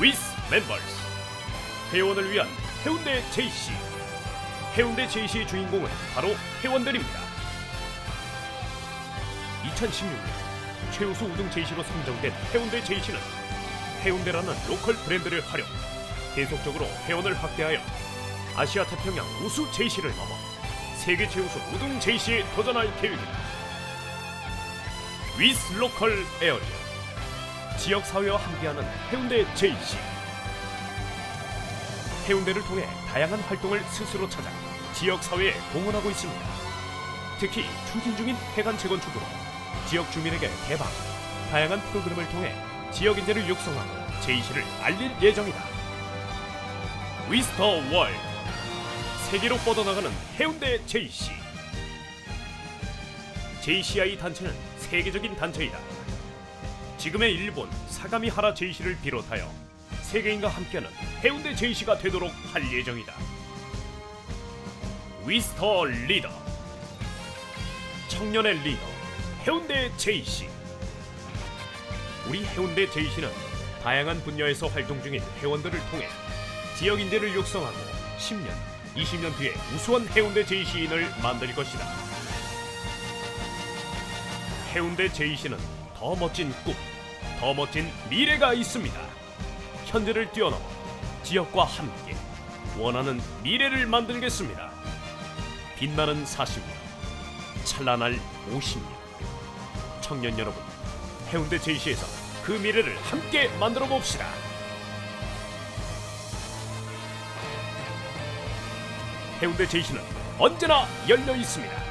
위스 멤버스 회원을 위한 해운대 JC 해운대 JC의 주인공은 바로 회원들입니다. 2016년 최우수 우등 JC로 선정된 해운대 JC는 해운대라는 로컬 브랜드를 활용 계속적으로 회원을 확대하여 아시아 태평양 우수 JC를 넘어 세계 최우수 우등 JC에 도전할 계획입니다. 위스 로컬 에어리어 지역 사회와 함께하는 해운대 JC. 해운대를 통해 다양한 활동을 스스로 찾아 지역 사회에 공헌하고 있습니다. 특히 추진 중인 해관 재건축으로 지역 주민에게 개방, 다양한 프로그램을 통해 지역 인재를 육성하고 JC를 알릴 예정이다. 위스터 월드 세계로 뻗어나가는 해운대 JC. JCI 단체는 세계적인 단체이다. 지금의 일본 사가미하라 제이시를 비롯하여 세계인과 함께하는 해운대 제이시가 되도록 할 예정이다. 위스터 리더 청년의 리더 해운대 제이시 우리 해운대 제이시는 다양한 분야에서 활동 중인 회원들을 통해 지역 인재를 육성하고 10년, 20년 뒤에 우수한 해운대 제이시인을 만들 것이다. 해운대 제이시는 더 멋진 꿈, 더 멋진 미래가 있습니다. 현재를 뛰어넘어 지역과 함께 원하는 미래를 만들겠습니다. 빛나는 40년, 찬란할 50년. 청년 여러분, 해운대 제이시에서 그 미래를 함께 만들어 봅시다. 해운대 제이시는 언제나 열려 있습니다.